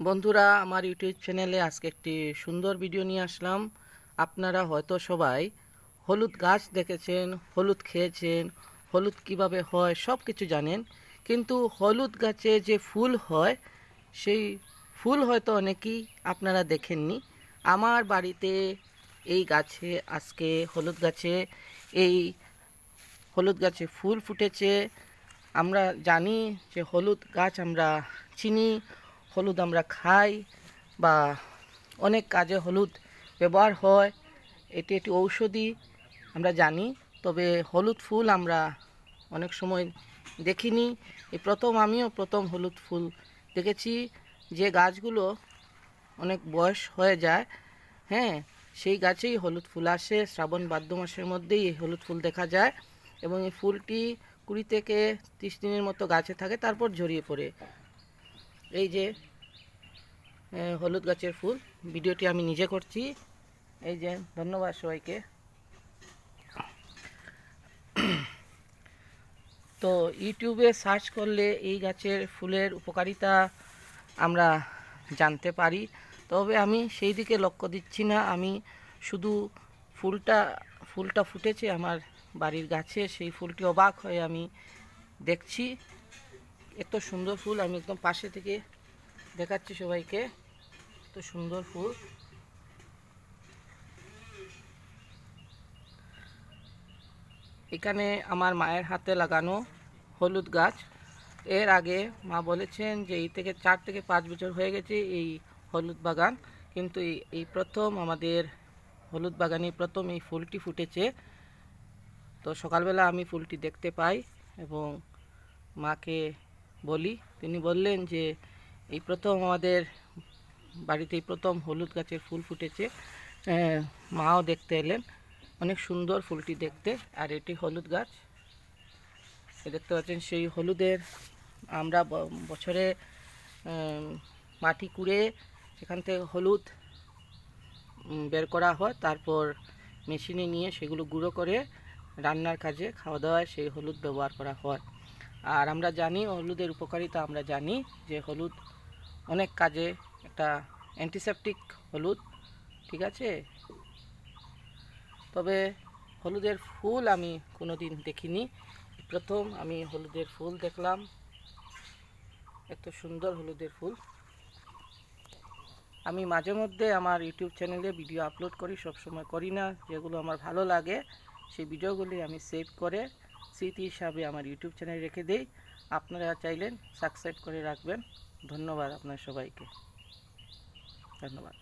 বন্ধুরা, আমার ইউটিউব চ্যানেলে আজকে একটি সুন্দর ভিডিও নিয়ে আসলাম। আপনারা হয়তো সবাই হলুদ গাছ দেখেছেন, হলুদ খেয়েছেন, হলুদ কীভাবে হয় সব কিছু জানেন। কিন্তু হলুদ গাছে যে ফুল হয়, সেই ফুল হয়তো অনেকেই আপনারা দেখেননি। আমার বাড়িতে এই গাছে, আজকে হলুদ গাছে, এই হলুদ গাছে ফুল ফুটেছে। আমরা জানি যে হলুদ গাছ আমরা চিনি হলুদ আমরা খাই বা অনেক কাজে হলুদ ব্যবহার হয়, এটি একটি ঔষধি আমরা জানি, তবে হলুদ ফুল আমরা অনেক সময় দেখিনি। এই প্রথম আমিও প্রথম হলুদ ফুল দেখেছি, যে গাছগুলো অনেক বয়স হয়ে যায় হ্যাঁ সেই গাছেই হলুদ ফুল আসে। শ্রাবণ ভাদ্র মাসের মধ্যেই এই হলুদ ফুল দেখা যায় এবং এই ফুলটি কুড়ি থেকে তিরিশ দিনের মতো গাছে থাকে, তারপর ঝরিয়ে পড়ে। এই যে হলুদ গাছের ফুল, ভিডিওটি আমি নিজে করছি। এই যে, ধন্যবাদ সবাইকে। তো ইউটিউবে সার্চ করলে এই গাছের ফুলের উপকারিতা আমরা জানতে পারি। তবে আমি সেই দিকে লক্ষ্য দিচ্ছি না। আমি শুধু ফুলটা ফুলটা ফুটেছে আমার বাড়ির গাছে, সেই ফুলটি অবাক হয়ে আমি দেখছি। এত সুন্দর ফুল আমি একদম পাশে থেকে দেখাচ্ছি সবাইকে। এত সুন্দর ফুল। এখানে আমার মায়ের হাতে লাগানো হলুদ গাছ। এর আগে মা বলেছেন যে এই থেকে চার থেকে পাঁচ বছর হয়ে গেছে এই হলুদ বাগান। কিন্তু এই প্রথম আমাদের হলুদ বাগানে প্রথম এই ফুলটি ফুটেছে। তো সকালবেলা আমি ফুলটি দেখতে পাই এবং মাকে বলি। তিনি বললেন যে এই প্রথম আমাদের বাড়িতেই প্রথম হলুদ গাছের ফুল ফুটেছে। মাও দেখতে এলেন। অনেক সুন্দর ফুলটি দেখতে। আর এটি হলুদ গাছ। দেখতে পাচ্ছেন সেই হলুদের আমরা বছরে মাটি কুড়ে সেখান থেকে হলুদ বের করা হয়। তারপর মেশিনে নিয়ে সেগুলো গুঁড়ো করে রান্নার কাজে খাওয়া দাওয়ায় সেই হলুদ ব্যবহার করা হয়। আর আমরা জানি, হলুদের উপকারিতা আমরা জানি যে হলুদ অনেক কাজে একটা অ্যান্টিসেপটিক হলুদ, ঠিক আছে? তবে হলুদের ফুল আমি কোনো দিন দেখিনি। প্রথম আমি হলুদের ফুল দেখলাম। এত সুন্দর হলুদের ফুল। আমি মাঝে মধ্যে আমার ইউটিউব চ্যানেলে ভিডিও আপলোড করি সব সময় করি না। যেগুলো আমার ভালো লাগে, সেই ভিডিওগুলি আমি সেভ করে স্মৃতি হিসাবে আমার ইউটিউব চ্যানেলে রেখে দেই। আপনারা চাইলেন সাবস্ক্রাইব করে রাখবেন। ধন্যবাদ আপনার সবাইকে। ধন্যবাদ।